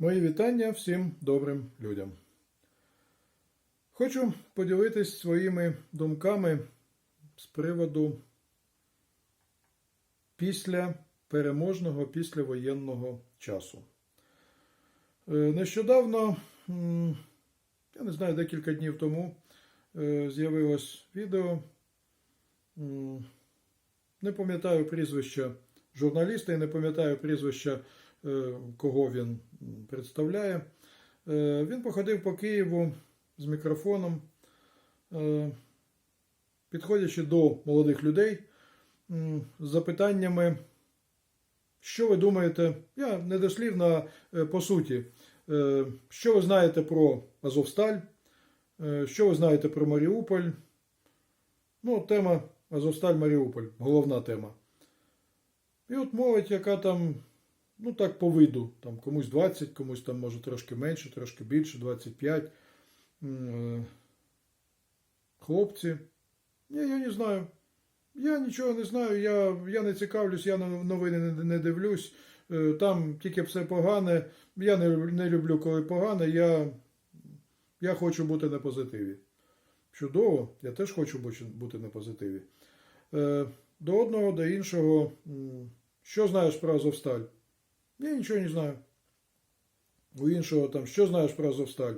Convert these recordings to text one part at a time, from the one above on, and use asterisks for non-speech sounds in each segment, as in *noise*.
Мої вітання всім добрим людям. Хочу поділитись своїми думками з приводу після переможного, післявоєнного часу. Е, Нещодавно, я не знаю, декілька днів тому е, з'явилось відео. Не пам'ятаю прізвища журналіста і не пам'ятаю прізвища, кого він представляє. Е, Він походив по Києву з мікрофоном, е, підходячи до молодих людей з запитаннями, що ви думаєте, я не дослівно, е, по суті, е, що ви знаєте про Азовсталь, е, що ви знаєте про Маріуполь. Ну, тема Азовсталь Маріуполь, головна тема. І от молодь, яка там, ну так по виду, там комусь 20, комусь там може трошки менше, трошки більше, 25. Е, Хлопці. Ні, я не знаю. Я нічого не знаю, я, я не цікавлюсь, я новини не, не дивлюсь. Е, Там тільки все погане. Я не, не люблю, коли погане. Я, я хочу бути на позитиві. Чудово, я теж хочу бути- бути на позитиві. Е, До одного, до іншого. Що знаєш про Азовсталь? Я нічого не знаю. У іншого там, що знаєш про Азовсталь?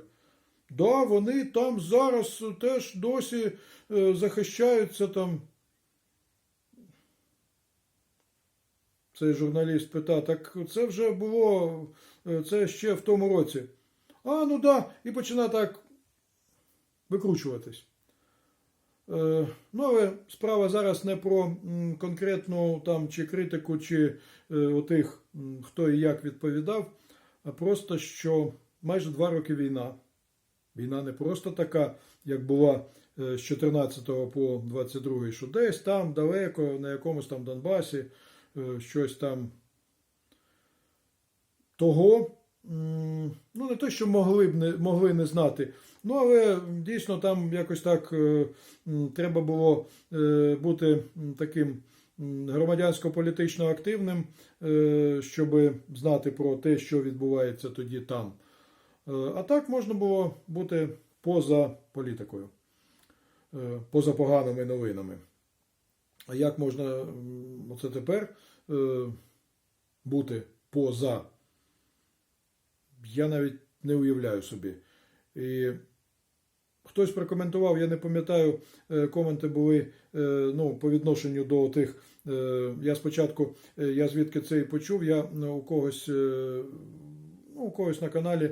Да, вони там зараз теж досі е, захищаються там. Цей журналіст питав, так це вже було, е, це ще в тому році. А, ну да, і починає так викручуватись. Е, Ну, але справа зараз не про конкретну там чи критику, чи е, отих, хто і як відповідав, а просто що майже два роки війна. Війна не просто така, як була е, з 14 по 22, що десь там далеко, на якомусь там Донбасі, щось там того. Ну, не те, що могли б не могли не знати. Ну, але дійсно там якось так е, треба було е, бути таким громадянсько-політично активним, е, щоб знати про те, що відбувається тоді там. А так можна було бути поза політикою, поза поганими новинами. А як можна оце тепер бути поза? Я навіть не уявляю собі. І хтось прокоментував, я не пам'ятаю, е, коменти були е, ну, по відношенню до тих. е, Я спочатку, я звідки це і почув, я е, у когось, ну, у когось на каналі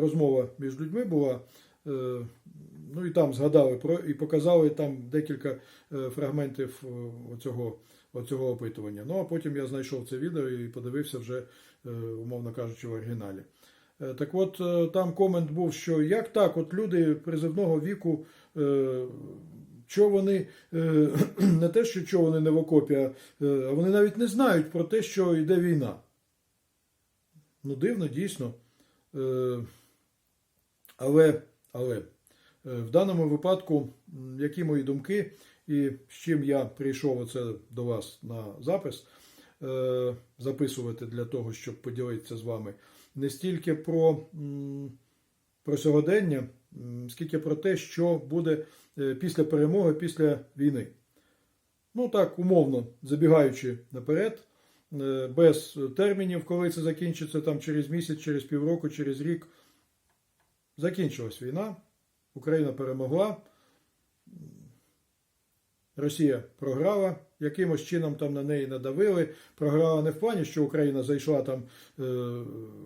розмова між людьми була. Ну і там згадали про і показали там декілька фрагментів оцього, оцього опитування. Ну а потім я знайшов це відео і подивився вже, умовно кажучи, в оригіналі. Е, Так от е, там комент був, що як так, от люди призивного віку, е, що вони *clears throat* не те, що чого вони не в окопі, а вони навіть не знають про те, що йде війна. Ну, дивно, дійсно. Але, але в даному випадку, які мої думки, і з чим я прийшов оце до вас на запис, записувати для того, щоб поділитися з вами, не стільки про, про сьогодення, скільки про те, що буде е, після перемоги, після війни. Ну так, умовно, забігаючи наперед, е, без термінів, коли це закінчиться там через місяць, через півроку, через рік. Закінчилась війна, Україна перемогла, Росія програла, якимось чином там на неї надавили. Програла не в плані, що Україна зайшла там е,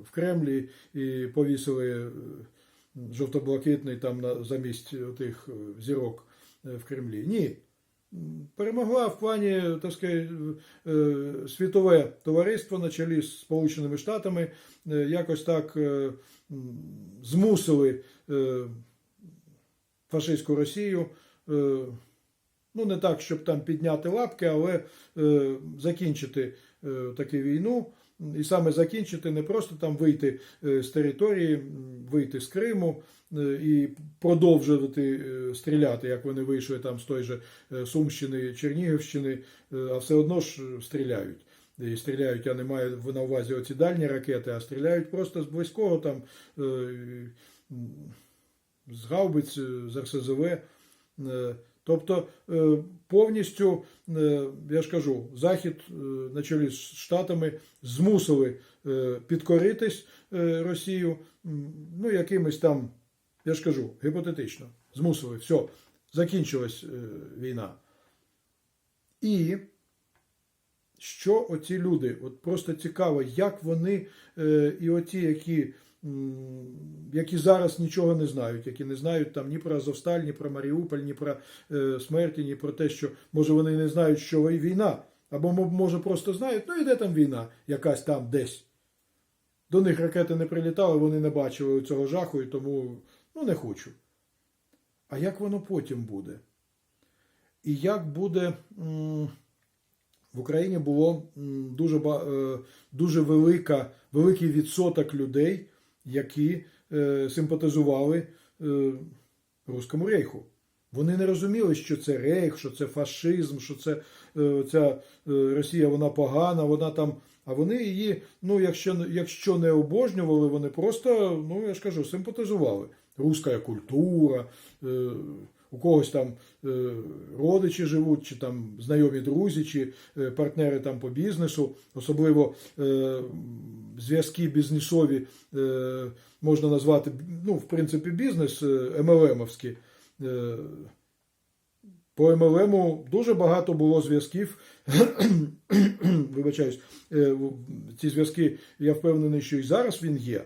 в Кремлі і повісили е, жовто-блакитний там на, замість тих е, зірок в Кремлі. Ні. Перемогла в плані, так сказати, світове товариство на чолі з Сполученими Штатами якось так змусили фашистську Росію. Ну, не так, щоб там підняти лапки, але е, закінчити е, таку війну. І саме закінчити не просто там вийти е, з території, вийти з Криму е, і продовжувати е, стріляти, як вони вийшли там з той же Сумщини, Чернігівщини, а все одно ж стріляють. і стріляють, я не маю на увазі оці дальні ракети, а стріляють просто з близького там з гаубиць, з РСЗВ. Тобто е, повністю, е, я ж кажу, Захід е, на чолі з Штатами змусили підкоритись Росію, ну, якимось там, я ж кажу, гіпотетично, змусили, все, закінчилась війна. І що оці люди, от просто цікаво, як вони, і оті, які, які зараз нічого не знають, які не знають там ні про Азовсталь, ні про Маріуполь, ні про е, смерті, ні про те, що може вони не знають, що вій- війна, або може просто знають, ну іде там війна, якась там десь. До них ракети не прилітали, вони не бачили цього жаху, і тому ну не хочу. А як воно потім буде? І як буде. в Україні було дуже, е, дуже велика, великий відсоток людей, які е, симпатизували е, Руському рейху. Вони не розуміли, що це рейх, що це фашизм, що це е, ця е, Росія вона погана, вона там. А вони її, ну, якщо, якщо не обожнювали, вони просто, ну я ж кажу, симпатизували. Руська культура, е, у когось там е, родичі живуть, чи там знайомі друзі, чи е, партнери там по бізнесу, особливо е, зв'язки бізнесові можна назвати, ну, в принципі, бізнес МЛМовський. По МЛМу дуже багато було зв'язків. *coughs* Вибачаюсь, ці зв'язки, я впевнений, що і зараз він є.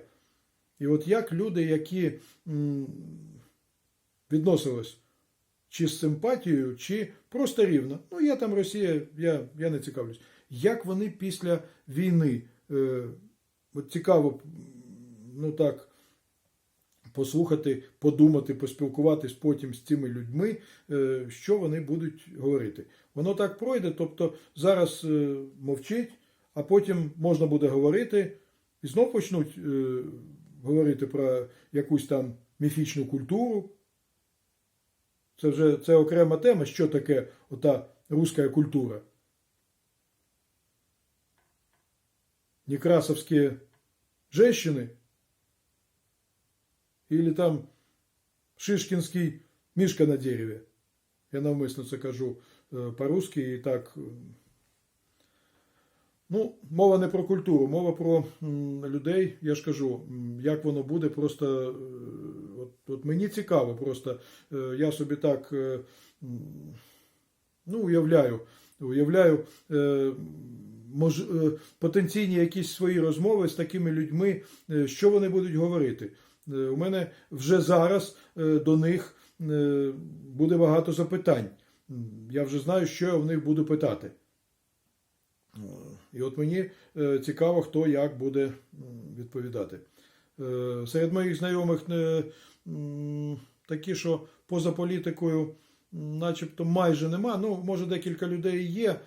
І от як люди, які відносились чи з симпатією, чи просто рівно. Ну, я там Росія, я, я не цікавлюсь. Як вони після війни, е, от цікаво, ну так, послухати, подумати, поспілкуватись потім з цими людьми, е, що вони будуть говорити. Воно так пройде, тобто зараз е, мовчить, а потім можна буде говорити, і знов почнуть е, говорити про якусь там міфічну культуру. Це вже це окрема тема, що таке ота руська культура. Некрасовські женщины или там Шишкінський мішка на дереві. Я навмисно це кажу е, по-русски і так. е, Ну, мова не про культуру, мова про людей. Я ж кажу, як воно буде, просто е, от, мені цікаво, просто е, я собі так е, ну, уявляю, уявляю е, мож, потенційні якісь свої розмови з такими людьми, що вони будуть говорити. У мене вже зараз до них буде багато запитань. Я вже знаю, що я в них буду питати. І от мені цікаво, хто як буде відповідати. Серед моїх знайомих такі, що поза політикою, начебто майже нема. Ну, може, декілька людей є,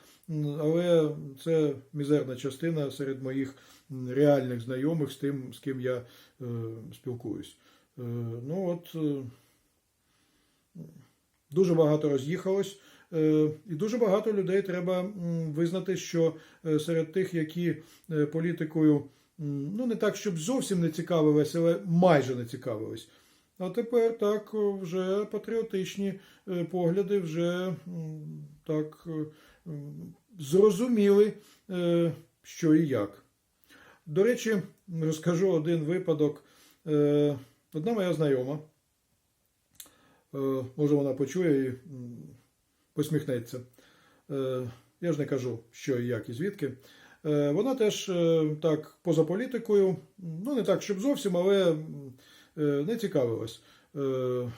але це мізерна частина серед моїх реальних знайомих з тим, з ким я е, спілкуюсь. Е, Ну от е, дуже багато роз'їхалось. І дуже багато людей треба визнати, що серед тих, які політикою ну не так, щоб зовсім не цікавились, але майже не цікавились. А тепер так вже патріотичні е, погляди, вже так е, зрозуміли, е, що і як. До речі, розкажу один випадок. Е, Одна моя знайома, е, може вона почує і посміхнеться. Е, Я ж не кажу, що і як і звідки. Е, Вона теж е, так поза політикою, ну не так, щоб зовсім, але е, не цікавилась. Е,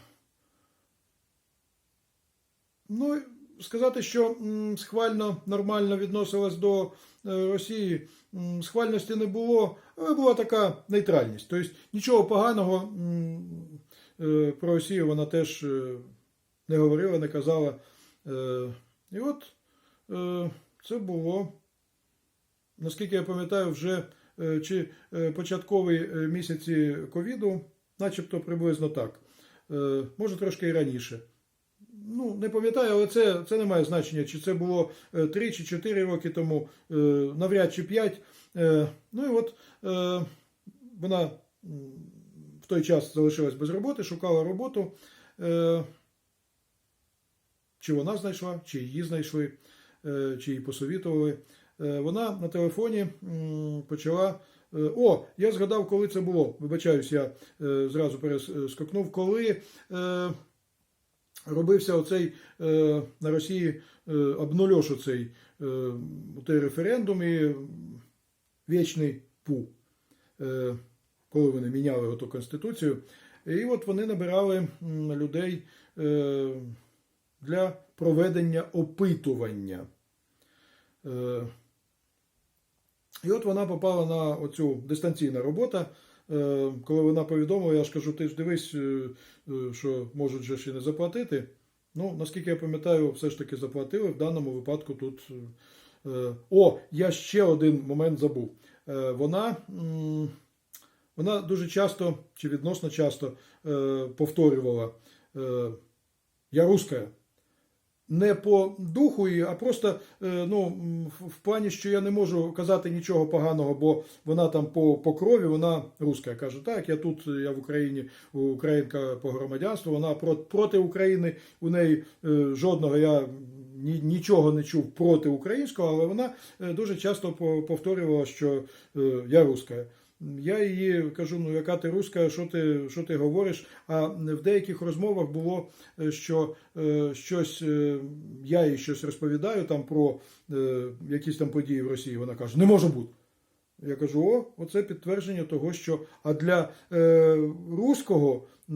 Ну, сказати, що схвально нормально відносилась до е, Росії, схвальності не було, але була така нейтральність. Тобто нічого поганого е, про Росію вона теж е, не говорила, не казала. Е, І от е, це було, наскільки я пам'ятаю, вже е, чи е, початкові е, місяці ковіду, начебто приблизно так. Е, Може трошки і раніше. ну, не пам'ятаю, але це, це не має значення, чи це було 3 чи 4 роки тому, е, навряд чи 5. Е, Ну і от е, вона в той час залишилась без роботи, шукала роботу. Е, Чи вона знайшла, чи її знайшли, е, чи її посовітували. Е, Вона на телефоні почала. Е, О, я згадав, коли це було. Вибачаюсь, я е, зразу перескокнув. Коли е, робився оцей на Росії обнульош оцей той референдум і вічний пу, коли вони міняли оту конституцію. І от вони набирали людей для проведення опитування. І от вона попала на оцю дистанційна робота. Е, Коли вона повідомила, я ж кажу, ти ж дивись, е, е, що можуть же ще не заплатити. Ну, наскільки я пам'ятаю, все ж таки заплатили. В даному випадку тут. О, я ще один момент забув. Вона, вона дуже часто чи відносно часто повторювала Я русская не по духу, а просто е, ну, в- плані, що я не можу казати нічого поганого, бо вона там по, по крові, вона руська. Каже, так, я тут, я в Україні, українка по громадянству, вона проти України, у неї е, жодного я нічого не чув проти українського, але вона е, дуже часто повторювала, що я руська. Я її кажу, ну яка ти руська, що ти, що ти говориш? А в деяких розмовах було, е, що е, щось е, я їй щось розповідаю там про е, якісь там події в Росії. Вона каже, не може бути. Я кажу, о, оце підтвердження того, що а для е, руського е,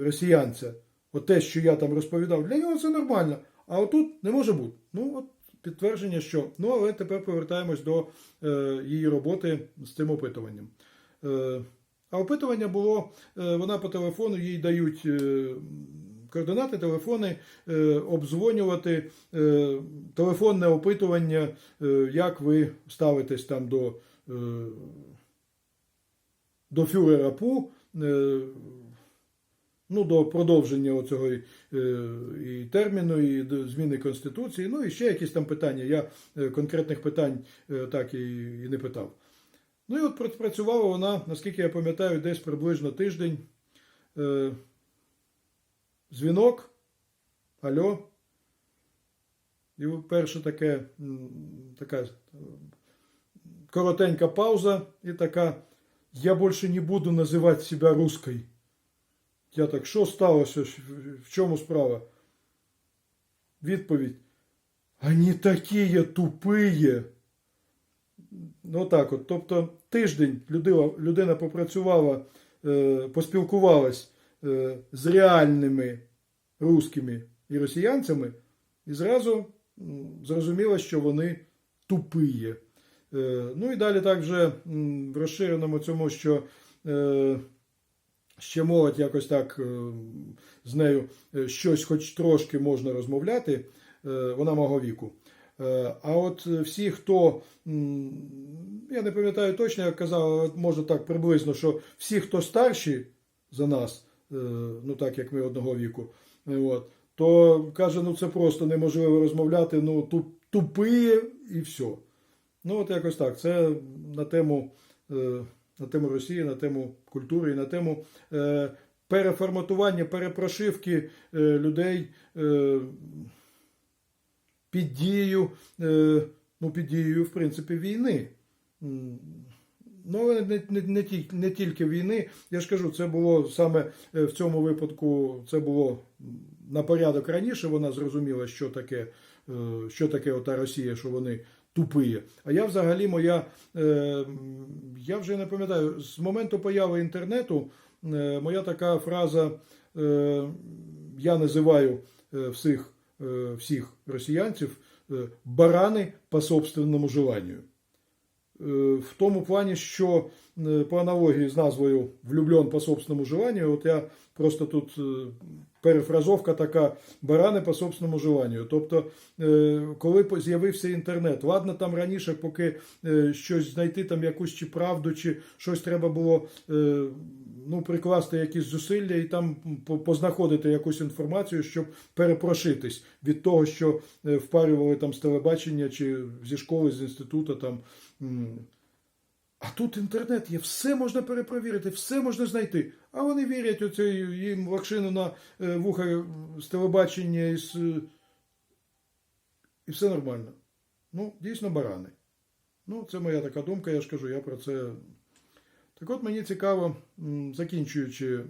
росіянця, от те, що я там розповідав, для нього це нормально. А отут не може бути. Ну, от підтвердження, що. Ну, але тепер повертаємось до е, її роботи з цим опитуванням. Е, а опитування було, е, вона по телефону їй дають е, координати, телефони, обдзвонювати, телефонне опитування, як ви ставитесь там до, до фюрера Пу. Ну, до продовження оцього і, терміну, і до зміни Конституції, ну і ще якісь там питання. Я конкретних питань так і не питав. Ну і от працювала вона, наскільки я пам'ятаю, десь приблизно тиждень. Е, дзвінок, алло. І перше таке, така е, коротенька пауза і така. Я більше не буду називати себе русской. Я так, що сталося? В чому справа? Відповідь. Они такі тупые. Ну так от. Тобто тиждень людина, людина попрацювала, е, поспілкувалась е, з реальними русскими і росіянцями, і зразу зрозуміла, що вони тупиє. Е, ну і далі так вже в розширеному цьому, що ще молодь якось так з нею щось хоч трошки можна розмовляти, вона мого віку. А от всі, хто, я не пам'ятаю точно, як казав, може так приблизно, що всі, хто старші за нас, е, ну так як ми одного віку, от, то каже, ну це просто неможливо розмовляти, ну туп, тупі і все. Ну, от якось так. Це на тему, е, на тему Росії, на тему культури і на тему е, переформатування, перепрошивки людей під дією, е, ну, під дією, в принципі, війни. Ну, не, не, не, не тільки війни. Я ж кажу, це було саме е, в цьому випадку, це було на порядок раніше. Вона зрозуміла, що таке, е, що таке ота Росія, що вони тупі. А я взагалі моя, я вже не пам'ятаю, з моменту появи інтернету моя така фраза я називаю всіх, е, всіх росіянців е, барани по собственному желанню. Е, В тому плані, що по аналогії з назвою Влюблен по собственному желанню, от я просто тут перефразовка така барани по собственному желанню. Тобто, коли з'явився інтернет, ладно, там раніше, поки щось знайти, там якусь чи правду, чи щось треба було. Ну, прикласти якісь зусилля і там познаходити якусь інформацію, щоб перепрошитись від того, що е, впарювали там з телебачення чи зі школи, з інституту там. А тут інтернет є, все можна перепровірити, все можна знайти. А вони вірять оцю їм лакшину на е, вуха з телебачення і, з, і все нормально. Ну, дійсно барани. Ну, це моя така думка, я ж кажу, я про це. Так от мені цікаво, закінчуючи,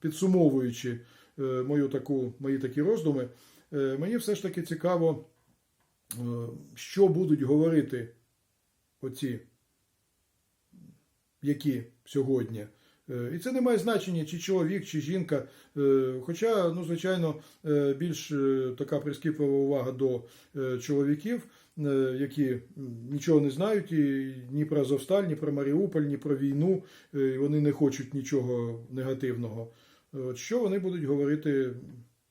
підсумовуючи е, мою таку, мої такі роздуми, е, мені все ж таки цікаво, е, що будуть говорити оці, які сьогодні. І це не має значення, чи чоловік, чи жінка. Хоча, ну, звичайно, більш така прискіплива увага до чоловіків, які нічого не знають і ні про Азовсталь, ні про Маріуполь, ні про війну. е, і Вони не хочуть нічого негативного. Е, От що вони будуть говорити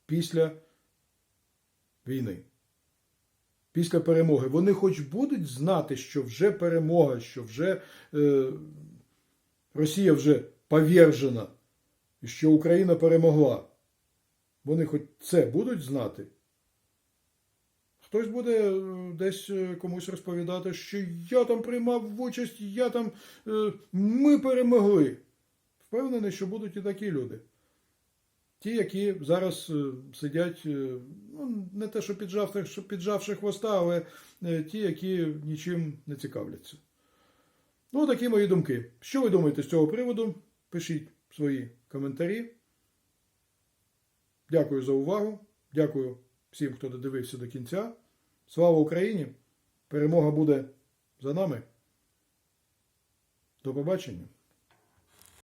після війни? Після перемоги. Вони хоч будуть знати, що вже перемога, що вже е, Росія вже повержена, що Україна перемогла. Вони хоч це будуть знати. Хтось буде е, десь е, комусь розповідати, що я там приймав участь, я там е, ми перемогли. Впевнений, що будуть і такі люди. Ті, які зараз сидять, ну, не те, що піджавши, що піджавши хвоста, але ті, які нічим не цікавляться. Ну, такі мої думки. Що ви думаєте з цього приводу? Пишіть свої коментарі. Дякую за увагу. Дякую всім, хто додивився до кінця. Слава Україні! Перемога буде за нами. До побачення!